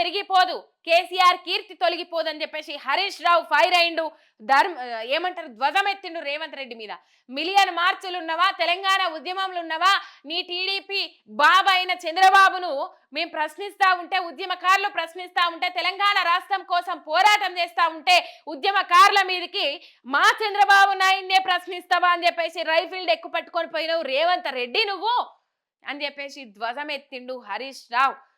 చెరిగిపోదు. కేసీఆర్ కీర్తి తొలగిపోదని చెప్పేసి హరీష్ రావు ఫైర్ అయిండు. ధర్మ ఏమంటారు? ధ్వజమెత్తిండు రేవంత్ రెడ్డి మీద. మిలియన్ మార్చులు ఉన్నవా తెలంగాణ ఉద్యమంలో ఉన్నవా నీ టీడీపీ బాబా అయిన చంద్రబాబును మేము ప్రశ్నిస్తా ఉంటే ఉద్యమకారులు ప్రశ్నిస్తా ఉంటే తెలంగాణ రాష్ట్రం కోసం పోరాటం చేస్తా ఉంటే ఉద్యమకారుల మీదకి మా చంద్రబాబు నాయుడినే ప్రశ్నిస్తావా అని చెప్పేసి రైఫిల్డ్ ఎక్కువ పట్టుకొని పోయినావు రేవంత్ రెడ్డి నువ్వు? అని చెప్పేసి ధ్వజమెత్తిండు హరీష్ రావు.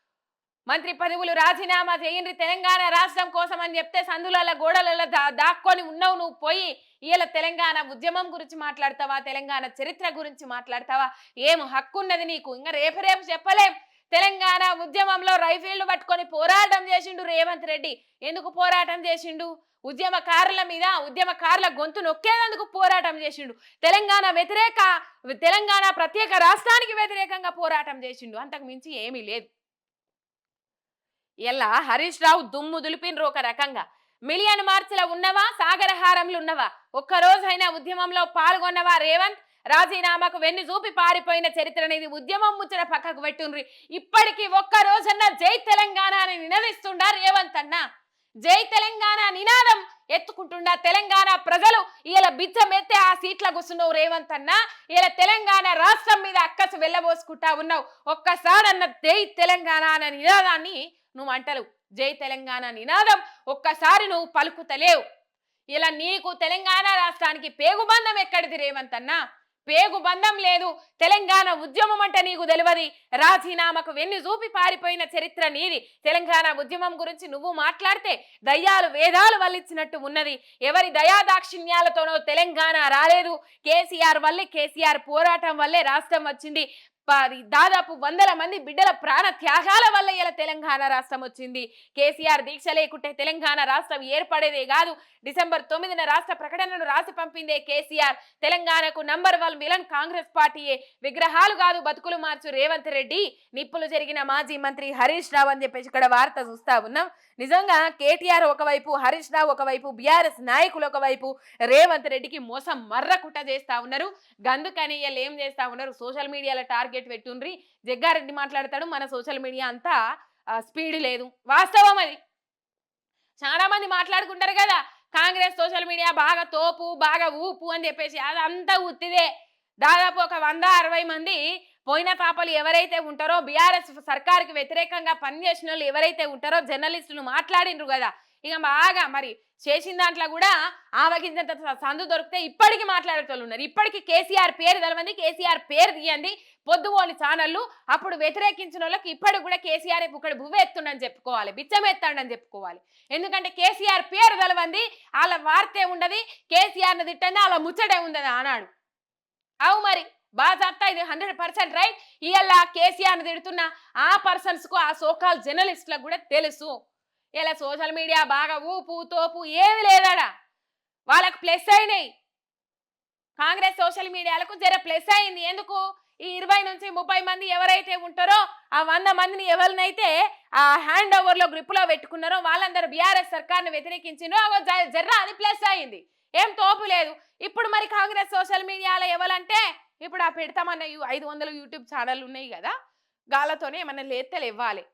మంత్రి పదవులు రాజీనామా చేయండి తెలంగాణ రాష్ట్రం కోసం అని చెప్తే సందుల గోడలలో దా దాక్కొని ఉన్నావు నువ్వు పోయి ఇవాళ తెలంగాణ ఉద్యమం గురించి మాట్లాడతావా? తెలంగాణ చరిత్ర గురించి మాట్లాడతావా? ఏం హక్కు ఉన్నది నీకు? ఇంకా రేపు రేపు చెప్పలేం. తెలంగాణ ఉద్యమంలో రైఫిల్ పట్టుకొని పోరాటం చేసిండు రేవంత్ రెడ్డి. ఎందుకు పోరాటం చేసిండు? ఉద్యమకారుల మీద ఉద్యమకారుల గొంతు నొక్కేందుకు పోరాటం చేసిండు? తెలంగాణ వ్యతిరేక తెలంగాణ ప్రత్యేక రాష్ట్రానికి వ్యతిరేకంగా పోరాటం చేసిండు. అంతకు మించి ఏమీ లేదు. ఇలా హరీష్ రావు దుమ్ము దులిపినరు ఒక రకంగా. మిలియన్ మార్చిల ఉన్నవా? సాగరహారంలు ఉన్నవా? ఒక్కరోజైనా ఉద్యమంలో పాల్గొన్నవా రేవంత్? రాజీనామాకు వెన్ను చూపి పారిపోయిన చరిత్ర అనేది ఉద్యమం ముచ్చట పక్కకు పెట్టుండ్రి. ఇప్పటికీ ఒక్క రోజన్నా జై తెలంగాణ అని నినదిస్తుండా రేవంత్ అన్న? జై తెలంగాణ నినాదం ఎత్తుకుంటుండా తెలంగాణ ప్రజలు? ఇలా బిచ్చం ఎత్తే ఆ సీట్ల కూర్చున్నావు రేవంత్ అన్న? ఇలా తెలంగాణ రాష్ట్రం మీద అక్కసు వెళ్ళబోసుకుంటా ఉన్నావు? ఒక్కసారన్న జై తెలంగాణ అనే నినాదాన్ని నువ్వు అంటలేవు జై తెలంగాణ నినాదం. ఒక్కసారి నువ్వు పలుకుతలేవు. ఇలా నీకు తెలంగాణ రాష్ట్రానికి పేగుబంధం ఎక్కడిది రేవంత్ అన్న? పేగుబంధం లేదు. తెలంగాణ ఉద్యమం అంటే నీకు తెలియదు. రాజీనామాకు వెన్ను చూపి పారిపోయిన చరిత్ర నీది. తెలంగాణ ఉద్యమం గురించి నువ్వు మాట్లాడితే దయ్యాలు వేదాలు వల్లించినట్టు ఉన్నది. ఎవరి దయాదాక్షిణ్యాలతోనో తెలంగాణ రాలేదు. కేసీఆర్ వల్లే కేసీఆర్ పోరాటం వల్లే రాష్ట్రం వచ్చింది. దాదాపు వందల మంది బిడ్డల ప్రాణ త్యాగాల వల్ల ఇలా తెలంగాణ రాష్ట్రం వచ్చింది. కేసీఆర్ దీక్ష లేకుంటే తెలంగాణ రాష్ట్రం ఏర్పడేదే కాదు. డిసెంబర్ తొమ్మిదిన రాష్ట్ర ప్రకటనను రాసి పంపిందే కేసీఆర్. తెలంగాణకు నంబర్ వన్ విలన్ కాంగ్రెస్ పార్టీయే. విగ్రహాలు కాదు బతుకులు మార్చు రేవంత్ రెడ్డి. నిప్పులు జరిగిన మాజీ మంత్రి హరీష్ రావు అని చెప్పేసి ఇక్కడ వార్త చూస్తా ఉన్నాం. నిజంగా కేటీఆర్ ఒకవైపు హరీష్ రావు ఒకవైపు బీఆర్ఎస్ నాయకులు ఒకవైపు రేవంత్ రెడ్డికి మోసం మర్రకుట చేస్తా ఉన్నారు. గందుకని ఏం చేస్తా ఉన్నారు? సోషల్ మీడియాలో టార్గెట్ పెట్టుండ్రి. జగ్గారెడ్డి మాట్లాడతాడు మన సోషల్ మీడియా అంతా స్పీడ్ లేదు. వాస్తవం అది. చాలా మంది మాట్లాడుకుంటారు కదా కాంగ్రెస్ సోషల్ మీడియా బాగా తోపు బాగా ఊపు అని చెప్పేసి అదంతా ఉత్తిదే. దాదాపు ఒక వంద అరవై మంది పోయిన పాపలు ఎవరైతే ఉంటారో బీఆర్ఎస్ సర్కార్కి వ్యతిరేకంగా పనిచేసిన వాళ్ళు ఎవరైతే ఉంటారో జర్నలిస్టులు మాట్లాడిండ్రు కదా ఇక బాగా మరి చేసిన దాంట్లో కూడా ఆవగించినంత సందు దొరికితే ఇప్పటికీ మాట్లాడేటోళ్ళు ఉన్నారు. ఇప్పటికీ కేసీఆర్ పేరు తెలవండి కేసీఆర్ పేరు తీయండి. పొద్దుపోని ఛానళ్ళు అప్పుడు వ్యతిరేకించిన వాళ్ళకి ఇప్పటికి కూడా కేసీఆర్ ఇక్కడ బువ్వ ఎత్తుండని చెప్పుకోవాలి. బిచ్చమెత్తండని చెప్పుకోవాలి. ఎందుకంటే కేసీఆర్ పేరు తెలవంది. వాళ్ళ వార్తే ఉండదు కేసీఆర్ని తిట్టండి. వాళ్ళ ముచ్చటే ఉండదు అన్నాడు. అవు మరి బాజాప్తా ఇది హండ్రెడ్ పర్సెంట్ రైట్? ఇవాళ కేసీఆర్ని తిడుతున్న ఆ పర్సన్స్కు ఆ సోకాల్ జర్నలిస్ట్లకు కూడా తెలుసు. ఇలా సోషల్ మీడియా బాగా ఊపు తోపు ఏమి లేదాడా వాళ్ళకు ప్లస్ అయినాయి. కాంగ్రెస్ సోషల్ మీడియాలకు జర ప్లస్ అయింది. ఎందుకు? ఈ ఇరవై నుంచి ముప్పై మంది ఎవరైతే ఉంటారో ఆ వంద మందిని ఎవరినైతే ఆ హ్యాండ్ ఓవర్లో గ్రిప్లో పెట్టుకున్నారో వాళ్ళందరూ బీఆర్ఎస్ సర్కార్ని వ్యతిరేకించినో జర్రా జ- అది ప్లస్ అయింది. ఏం తోపు లేదు. ఇప్పుడు మరి కాంగ్రెస్ సోషల్ మీడియాలో ఎవరంటే ఇప్పుడు ఆ పెడతామన్న ఐదు వందల యూట్యూబ్ ఛానల్ ఉన్నాయి కదా గాలతోనే ఏమన్నా లేత్తలు ఇవ్వాలి.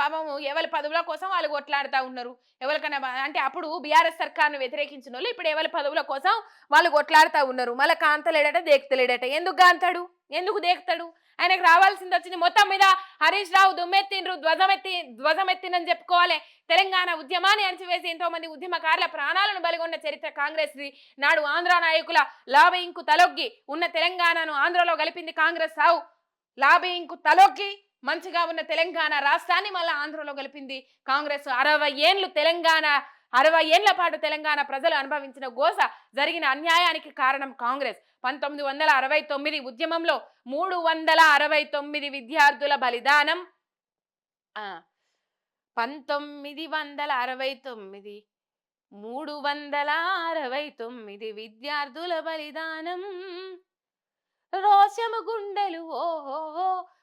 పాపము ఎవరి పదవుల కోసం వాళ్ళు కొట్లాడుతూ ఉన్నారు. ఎవరికైనా అంటే అప్పుడు బీఆర్ఎస్ సర్కార్ను వ్యతిరేకించిన వాళ్ళు ఇప్పుడు ఎవరి పదవుల కోసం వాళ్ళు కొట్లాడుతూ ఉన్నారు. మళ్ళీ కాంతలేడట దేక్తలేడట. ఎందుకు కాంతాడు? ఎందుకు దేక్తాడు? ఆయనకు రావాల్సింది వచ్చింది మొత్తం మీద హరీష్ రావు దుమ్మెత్తిండ్రు ధ్వజమెత్తి ధ్వజమెత్తినని చెప్పుకోవాలి. తెలంగాణ ఉద్యమాన్ని అణచివేసి ఎంతో మంది ఉద్యమకారుల ప్రాణాలను బలిగొన్న చరిత్ర కాంగ్రెస్ నాడు ఆంధ్ర నాయకుల లాబింగ్కు తలొగ్గి ఉన్న తెలంగాణను ఆంధ్రలో కలిపింది కాంగ్రెస్ రావు. లాబింగ్కు తలొగ్గి మంచిగా ఉన్న తెలంగాణ రాష్ట్రాన్ని మళ్ళీ ఆంధ్రలో గెలిపింది. కాంగ్రెస్ అరవై ఏండ్లు తెలంగాణ అరవై ఏండ్ల పాటు తెలంగాణ ప్రజలు అనుభవించిన గోస జరిగిన అన్యాయానికి కారణం కాంగ్రెస్. పంతొమ్మిది వందల అరవై తొమ్మిది ఉద్యమంలో మూడు వందల అరవై తొమ్మిది విద్యార్థుల బలిదానం. పంతొమ్మిది వందల అరవై తొమ్మిది మూడు వందల అరవై తొమ్మిది విద్యార్థుల బలిదానం. రోషము గుండెలు ఓహో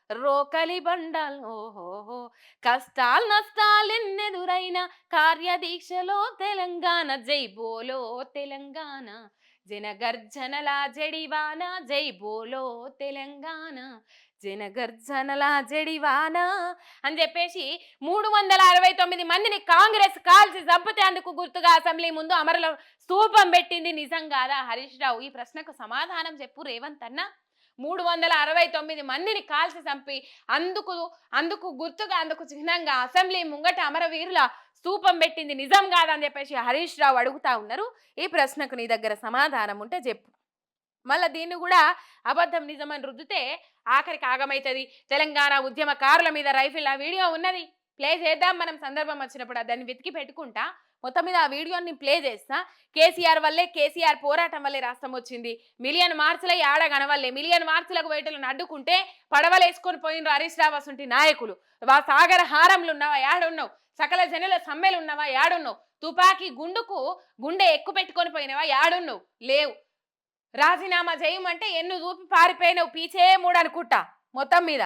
రోకలి బండాలు ఓహో! కష్టాలు నష్టాలెన్నెదురైన కార్యదీక్షలో తెలంగాణ జై బోలో తెలంగాణ. జనగర్జనల జడివాన జై బోలో తెలంగాణ. జనగర్జనల జడివాన అని చెప్పేసి మూడు వందల అరవై తొమ్మిది మందిని కాంగ్రెస్ కాల్చి చంపితే అందుకు గుర్తుగా అసెంబ్లీ ముందు అమరుల స్తూపం పెట్టింది నిజం కాదా? హరీష్ రావు ఈ ప్రశ్నకు సమాధానం చెప్పు రేవంత్ అన్నా. మూడు వందల అరవై తొమ్మిది మందిని కాల్చి చంపి అందుకు అందుకు గుర్తుగా అందుకు చిహ్నంగా అసెంబ్లీ ముంగట అమరవీరుల స్తూపం పెట్టింది నిజం కాదని చెప్పేసి హరీష్ రావు అడుగుతా ఉన్నారు. ఈ ప్రశ్నకు నీ దగ్గర సమాధానం ఉంటే చెప్పు. మళ్ళీ దీన్ని కూడా అబద్ధం నిజమని రుద్దితే ఆఖరికి ఆగమవుతుంది తెలంగాణ ఉద్యమకారుల మీద రైఫిల్ ఆ వీడియో ఉన్నది. ప్లే చేద్దాం మనం సందర్భం వచ్చినప్పుడు. దాన్ని వెతికి పెట్టుకుంటా. మొత్తం మీద ఆ వీడియోని ప్లే చేస్తా. కేసీఆర్ వల్లే కేసీఆర్ పోరాటం వల్లే రాష్ట్రం వచ్చింది. మిలియన్ మార్చుల ఆడ గనవల్లే మిలియన్ మార్చులకు వేటలను అడ్డుకుంటే పడవలేసుకొని పోయినరు హరీష్ రావు అసంటి నాయకులు. వా సాగర హారంలు ఉన్నావా? యాడున్నావు? సకల జనుల సమ్మెలు ఉన్నావా? యాడున్నావు? తుపాకీ గుండుకు గుండె ఎక్కు పెట్టుకొని పోయినవా? యాడున్నావు? లేవు. రాజీనామా చేయమంటే ఎన్ను చూపి పారిపోయినావు? పీచే మూడు అనుకుంటా మొత్తం మీద.